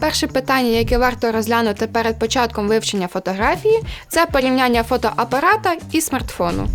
Перше питання, яке варто розглянути перед початком вивчення фотографії, це порівняння фотоапарата і смартфону.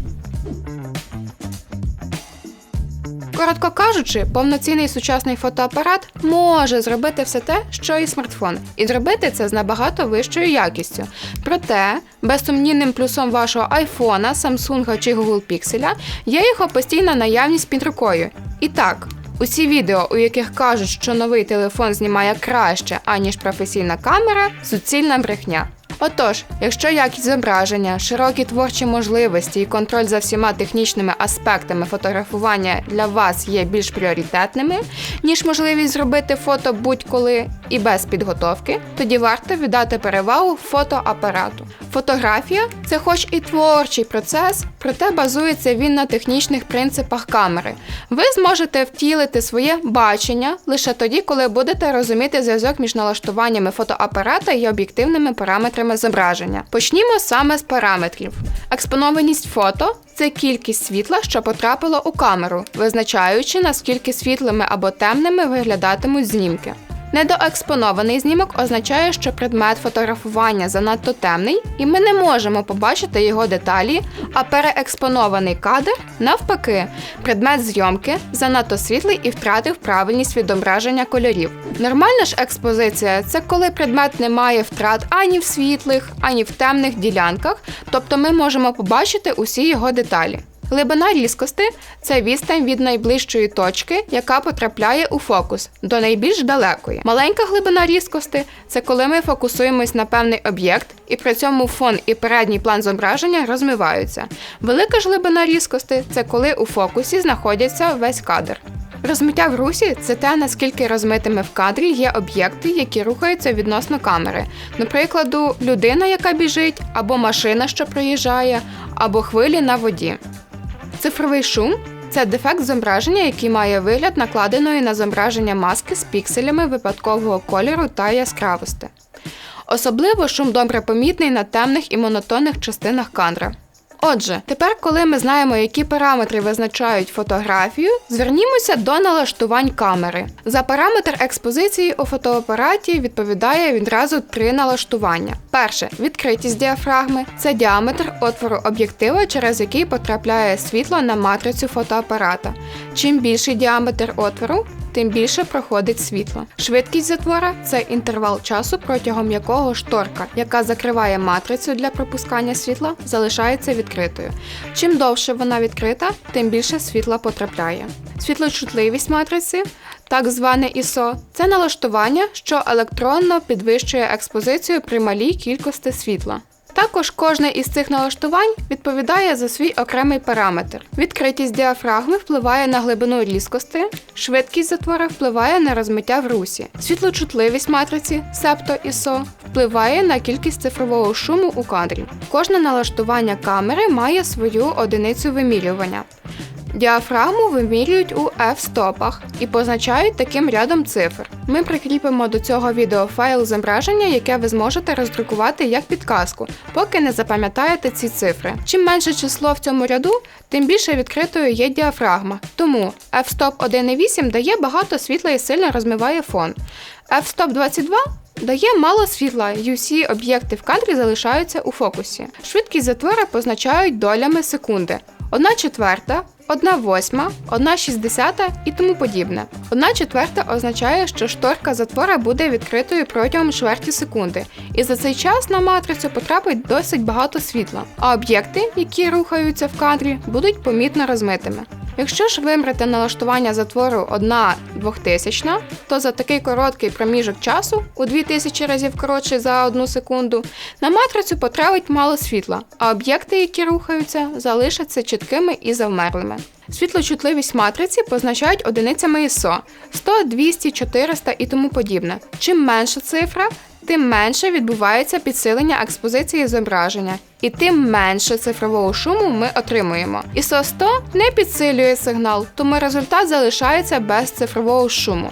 Коротко кажучи, повноцінний сучасний фотоапарат може зробити все те, що і смартфон, і зробити це з набагато вищою якістю. Проте, безсумнівним плюсом вашого айфона, Samsung чи Google Pixel є його постійна наявність під рукою. І так, усі відео, у яких кажуть, що новий телефон знімає краще, аніж професійна камера, суцільна брехня. Отож, якщо якість зображення, широкі творчі можливості і контроль за всіма технічними аспектами фотографування для вас є більш пріоритетними, ніж можливість зробити фото будь-коли і без підготовки, тоді варто віддати перевагу фотоапарату. Фотографія це хоч і творчий процес, проте базується він на технічних принципах камери. Ви зможете втілити своє бачення лише тоді, коли будете розуміти зв'язок між налаштуваннями фотоапарата і об'єктивними параметрами зображення. Почнімо саме з параметрів. Експонованість фото це кількість світла, що потрапило у камеру, визначаючи наскільки світлими або темними виглядатимуть знімки. Недоекспонований знімок означає, що предмет фотографування занадто темний, і ми не можемо побачити його деталі, а переекспонований кадр навпаки, предмет зйомки занадто світлий і втратив правильність відображення кольорів. Нормальна ж експозиція це коли предмет не має втрат ані в світлих, ані в темних ділянках, тобто ми можемо побачити усі його деталі. Глибина різкости це відстань від найближчої точки, яка потрапляє у фокус, до найбільш далекої. Маленька глибина різкости це коли ми фокусуємось на певний об'єкт, і при цьому фон і передній план зображення розмиваються. Велика ж глибина різкости це коли у фокусі знаходиться весь кадр. Розмиття в русі це те, наскільки розмитими в кадрі є об'єкти, які рухаються відносно камери. До прикладу, людина, яка біжить, або машина, що проїжджає, або хвилі на воді. Цифровий шум це дефект зображення, який має вигляд накладеної на зображення маски з пікселями випадкового кольору та яскравості. Особливо шум добре помітний на темних і монотонних частинах кадра. Отже, тепер, коли ми знаємо, які параметри визначають фотографію, звернімося до налаштувань камери. За параметр експозиції у фотоапараті відповідає відразу три налаштування. Перше відкритість діафрагми це діаметр отвору об'єктива, через який потрапляє світло на матрицю фотоапарата. Чим більший діаметр отвору, тим більше проходить світло. Швидкість затвора це інтервал часу, протягом якого шторка, яка закриває матрицю для пропускання світла, залишається відкритою. Чим довше вона відкрита, тим більше світла потрапляє. Світлочутливість матриці, так зване ISO, це налаштування, що електронно підвищує експозицію при малій кількості світла. Також кожне із цих налаштувань відповідає за свій окремий параметр. Відкритість діафрагми впливає на глибину різкости, швидкість затвора впливає на розмиття в русі. Світлочутливість матриці, септо ISO, впливає на кількість цифрового шуму у кадрі. Кожне налаштування камери має свою одиницю вимірювання. Діафрагму вимірюють у f-стопах і позначають таким рядом цифр. Ми прикріпимо до цього відео файл зображення, яке ви зможете роздрукувати як підказку, поки не запам'ятаєте ці цифри. Чим менше число в цьому ряду, тим більше відкритою є діафрагма. Тому f-stop 1.8 дає багато світла і сильно розмиває фон. F-stop 22 Дає мало світла, і усі об'єкти в кадрі залишаються у фокусі. Швидкість затвора позначають долями секунди. 1 четверта, 1 восьма, 1 шістдесята і тому подібне. 1 четверта означає, що шторка затвора буде відкритою протягом чверті секунди, і за цей час на матрицю потрапить досить багато світла, а об'єкти, які рухаються в кадрі, будуть помітно розмитими. Якщо ж вибрати налаштування затвору 1 2000, то за такий короткий проміжок часу, у 2000 разів коротше за 1 секунду, на матрицю потрапить мало світла, а об'єкти, які рухаються, залишаться чіткими і завмерлими. Світлочутливість матриці позначають одиницями ISO 100, 200, 400 і тому подібне. Чим менша цифра, тим менше відбувається підсилення експозиції зображення, і тим менше цифрового шуму ми отримуємо. ISO 100 не підсилює сигнал, тому результат залишається без цифрового шуму.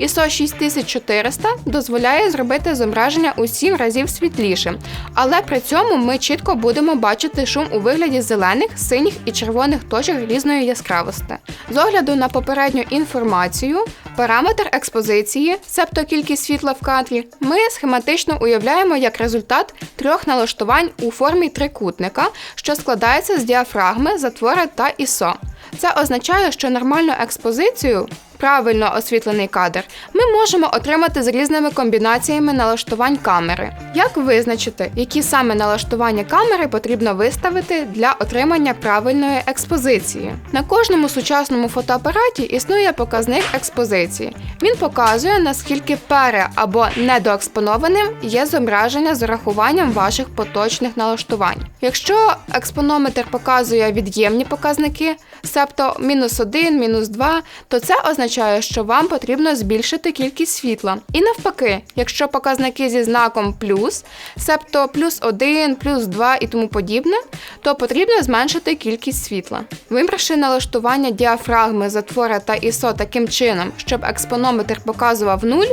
ISO 6400 дозволяє зробити зображення у 7 разів світлішим, але при цьому ми чітко будемо бачити шум у вигляді зелених, синіх і червоних точок різної яскравості. З огляду на попередню інформацію, параметр експозиції, себто кількість світла в кадрі, ми схематично уявляємо як результат трьох налаштувань у формі трикутника, що складається з діафрагми, затвора та ІСО. Це означає, що нормальну експозицію, правильно освітлений кадр, ми можемо отримати з різними комбінаціями налаштувань камери. Як визначити, які саме налаштування камери потрібно виставити для отримання правильної експозиції? На кожному сучасному фотоапараті існує показник експозиції. Він показує, наскільки пере або недоекспонованим є зображення з урахуванням ваших поточних налаштувань. Якщо експонометр показує від'ємні показники, себто мінус 1, мінус 2, то це означає, що вам потрібно збільшити кількість світла. І навпаки, якщо показники зі знаком плюс, себто плюс 1, плюс 2 і тому подібне, то потрібно зменшити кількість світла. Вибравши налаштування діафрагми, затвора та ISO таким чином, щоб експонометр показував 0,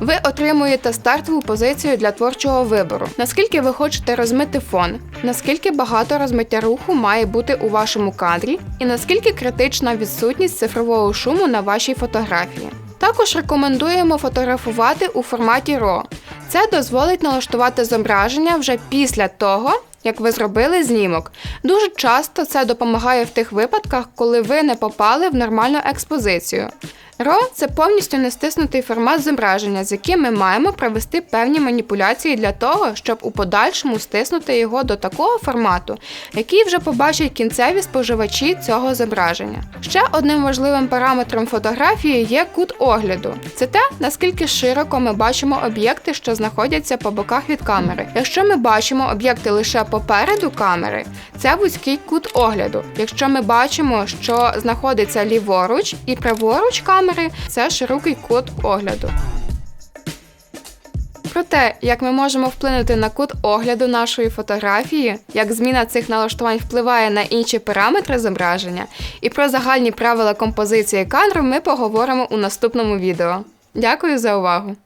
ви отримуєте стартову позицію для творчого вибору. Наскільки ви хочете розмити фон, наскільки багато розмиття руху має бути у вашому кадрі, і наскільки критична відсутність цифрового шуму на вашій фотографії. Також рекомендуємо фотографувати у форматі RAW. Це дозволить налаштувати зображення вже після того, як ви зробили знімок. Дуже часто це допомагає в тих випадках, коли ви не попали в нормальну експозицію. RAW – це повністю нестиснутий формат зображення, з яким ми маємо провести певні маніпуляції для того, щоб у подальшому стиснути його до такого формату, який вже побачать кінцеві споживачі цього зображення. Ще одним важливим параметром фотографії є кут огляду. Це те, наскільки широко ми бачимо об'єкти, що знаходяться по боках від камери. Якщо ми бачимо об'єкти лише попереду камери, це вузький кут огляду. Якщо ми бачимо, що знаходиться ліворуч і праворуч камери, це широкий кут огляду. Про те, як ми можемо вплинути на кут огляду нашої фотографії, як зміна цих налаштувань впливає на інші параметри зображення, і про загальні правила композиції кадру ми поговоримо у наступному відео. Дякую за увагу!